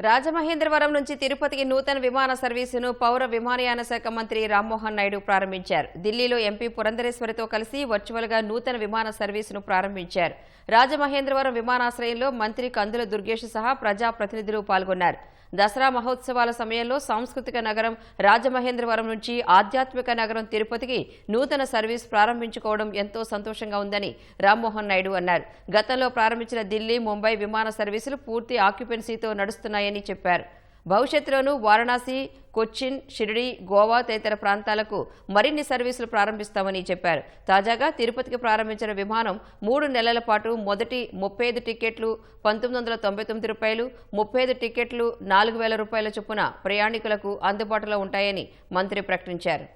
రాజమహేంద్రవరం నుంచి తిరుపతికి నూతన విమాన సర్వీసును పౌర విమానయాన శాఖ మంత్రి రామ్మోహన్ నాయుడు ప్రారంభించారు. ఢిల్లీలో ఎంపీ పురంధరేశ్వరితో కలిసి వర్చువల్గా నూతన విమాన సర్వీసును ప్రారంభించారు. రాజమహేంద్రవరం విమానాశ్రయంలో మంత్రి కందుల దుర్గేష్ సహా ప్రజాప్రతినిధులు పాల్గొన్నారు. దసరా మహోత్సవాల సమయంలో సాంస్కృతిక నగరం రాజమహేంద్రవరం నుంచి ఆధ్యాత్మిక నగరం తిరుపతికి నూతన సర్వీస్ ప్రారంభించుకోవడం ఎంతో సంతోషంగా ఉందని రామ్మోహన్ నాయుడు అన్నారు. గతంలో ప్రారంభించిన ఢిల్లీ ముంబై విమాన సర్వీసులు పూర్తి ఆక్యుపెన్సీతో నడుస్తున్నాయని చెప్పారు. భవిష్యత్తులోనూ వారణాసి కొచ్చిన్ షిరిడి గోవా తదితర ప్రాంతాలకు మరిన్ని సర్వీసులు ప్రారంభిస్తామని చెప్పారు. తాజాగా తిరుపతికి ప్రారంభించిన విమానం మూడు నెలల పాటు మొదటి ముప్పై ఐదు టికెట్లు పంతొమ్మిది వందల తొంభై తొమ్మిది రూపాయలు ముప్పై ఐదు టికెట్లు నాలుగు వేల రూపాయల చొప్పున ప్రయాణికులకు అందుబాటులో ఉంటాయని మంత్రి ప్రకటించారు.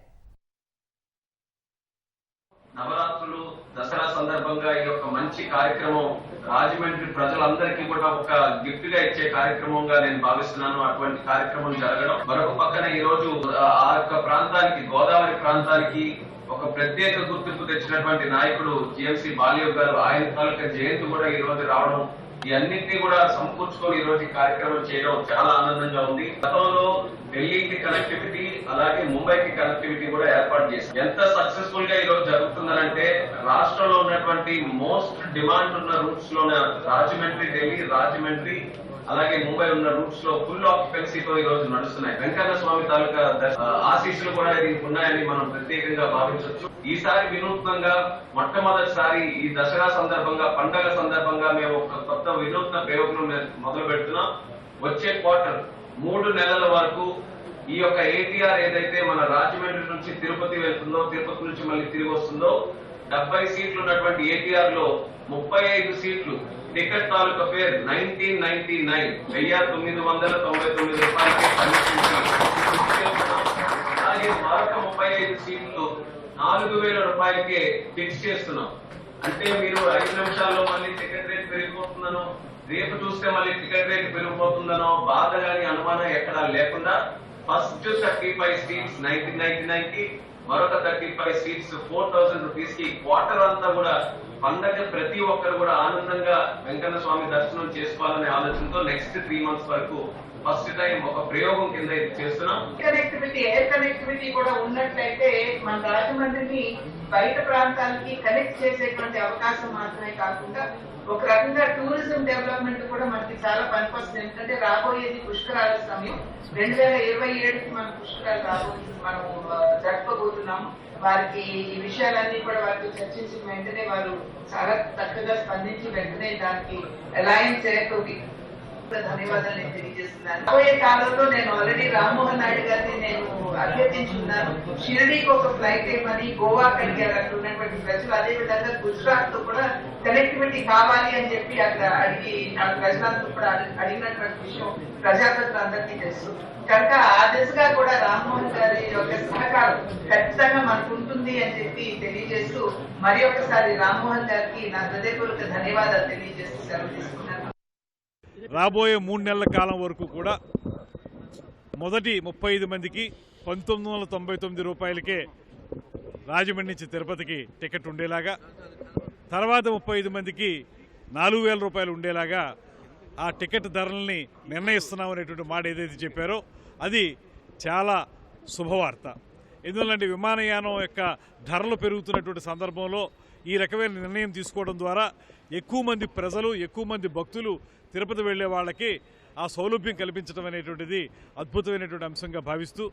నవరాత్రులు దసరా సందర్భంగా ఈ యొక్క మంచి కార్యక్రమం రాజమండ్రి ప్రజలందరికీ కూడా ఒక గిఫ్ట్గా ఇచ్చే కార్యక్రమంగా నేను భావిస్తున్నాను. అటువంటి కార్యక్రమం జరగడం. మరొక పక్కన ఈ రోజు ఆ యొక్క ప్రాంతానికి గోదావరి ప్రాంతానికి ఒక ప్రత్యేక గుర్తింపు తెచ్చినటువంటి నాయకుడు జిఎంసి బాలయోగ్ గారు ఆయన తాలూకా జయంతి కూడా ఈ రోజు రావడం ఇవన్నింటినీ కూడా సమకూర్చుకొని ఈ రోజు ఈ కార్యక్రమం చేయడం చాలా ఆనందంగా ఉంది. గతంలో ఢిల్లీకి కనెక్టివిటీ అలాగే ముంబైకి కనెక్టివిటీ కూడా ఏర్పాటు చేశారు. ఎంత సక్సెస్ఫుల్గా ఈ రోజు జరుగుతుందనంటే రాష్ట్రంలో ఉన్నటువంటి మోస్ట్ డిమాండ్ ఉన్న రూట్స్లోనే రాజమండ్రి ఢిల్లీ రాజమండ్రి అలాగే ముంబై ఉన్న రూట్స్లో ఫుల్ ఆక్యుపెన్సీతో ఈ రోజు నడుస్తున్నాయి. వెంకన్న స్వామి తాలూకా ఆశీస్సులు కూడా దీనికి ఉన్నాయని మనం ప్రత్యేకంగా భావించవచ్చు. ఈసారి వినూత్నంగా మొట్టమొదటిసారి ఈ దసరా సందర్భంగా పండగ సందర్భంగా మేము ఒక కొత్త వినూత్న ప్రయోగం మొదలు పెడుతున్నాం. వచ్చే క్వార్టర్ మూడు నెలల వరకు ఈ యొక్క ఏటీఆర్ ఏదైతే మన రాజమండ్రి నుంచి తిరుపతి వెళ్తుందో తిరుపతి నుంచి మళ్ళీ తిరిగి వస్తుందో డెబ్బై సీట్లు ఉన్నటువంటి ఏటీఆర్లో ముప్పై ఐదు సీట్లు టికెట్ తాలూకా పేరు నైన్టీన్ నైన్టీ నైన్. వెయ్యి తొమ్మిది వందల తొంభై తొమ్మిది రూపాయలకి అలాగే మరొక ముప్పై ఐదు సీట్లు నాలుగు వేల రూపాయలకే ఫిక్స్ చేస్తున్నాం. అంటే మీరు ఐదు నిమిషాల్లో మళ్ళీ టికెట్ రేట్ పెరిగిపోతుందనో రేపు చూస్తే మళ్ళీ టికెట్ రేట్ పెరిగిపోతుందనో బాధ గాని అనుమానం ఎక్కడా లేకుండా first thirty five seats nineteen ninety నైన్కి మరొక thirty five seats four thousand రూపీస్కి క్వార్టర్ అంతా కూడా పండగ ప్రతి ఒక్కరు కూడా ఆనందంగా వెంకన్న స్వామి దర్శనం చేసుకోవాలనే ఆలోచనతో నెక్స్ట్ త్రీ మంత్స్ వరకు ఫస్ట్ టైం ఒక ప్రయోగం కింద ఇది చేస్తున్నాం. కనెక్టివిటీ ఎయిర్ కనెక్టివిటీ కూడా ఉన్నట్లయితే మన రాజమండ్రిని బయట ప్రాంతాలకి కనెక్ట్ చేసేటువంటి అవకాశం మాత్రమే కాకుండా ఒక రకంగా టూరిజం డెవలప్మెంట్ కూడా మనకి చాలా పనికొస్తుంది. ఎందుకంటే రాబోయేది పుష్కరాల సమయం. రెండు వేల ఇరవై ఏడుకి మన పుష్కరాలు రాబోతుంది. మనం జరపబోతున్నాము. వారికి ఈ విషయాలన్నీ కూడా వారితో చర్చించిన వెంటనే వారు చాలా చక్కగా స్పందించి వెంటనే దానికి అలయన్స్ ఏర్పడి ధన్యవాదాలు నేను తెలియజేస్తున్నాను. రాబోయే కాలంలో నేను ఆల్రెడీ రామ్మోహన్ నాయుడు గారిని నేను అభ్యర్థించున్నాను. షిరిడీకి ఒక ఫ్లైట్ ఏమని గోవా అడిగారు అక్కడ ఉన్నటువంటి ప్రజలు అదే విధంగా గుజరాత్తో కూడా కనెక్టివిటీ కావాలి అని చెప్పి అక్కడ అడిగి ఆ ప్రజలందరూ కూడా అడిగినటువంటి విషయం ప్రజాప్రతినిధులందరికీ తెలుసు. కనుక ఆ దిశగా కూడా రామ్మోహన్ గారి యొక్క సహకారం ఖచ్చితంగా మనకు ఉంటుంది అని చెప్పి తెలియజేస్తూ మరి ఒకసారి రామ్మోహన్ గారికి నా హృదయపూర్వక ధన్యవాదాలు తెలియజేస్తూ సెలవు తీసుకున్నాను రాబోయే మూడు నెలల కాలం వరకు కూడా మొదటి ముప్పై ఐదు మందికి పంతొమ్మిది వందల తొంభై తొమ్మిది రూపాయలకే రాజమండ్రి నుంచి తిరుపతికి టికెట్ ఉండేలాగా తర్వాత ముప్పై ఐదు మందికి నాలుగు వేల రూపాయలు ఉండేలాగా ఆ టికెట్ ధరల్ని నిర్ణయిస్తున్నామనేటువంటి మాట ఏదైతే చెప్పారో అది చాలా శుభవార్త. ఎందుకంటే విమానయానం యొక్క ధరలు పెరుగుతున్నటువంటి సందర్భంలో ఈ రకమైన నిర్ణయం తీసుకోవడం ద్వారా ఎక్కువ మంది ప్రజలు ఎక్కువ మంది భక్తులు తిరుపతి వెళ్ళే వాళ్ళకి ఆ సౌలభ్యం కల్పించడం అనేటువంటిది అద్భుతమైనటువంటి అంశంగా భావిస్తూ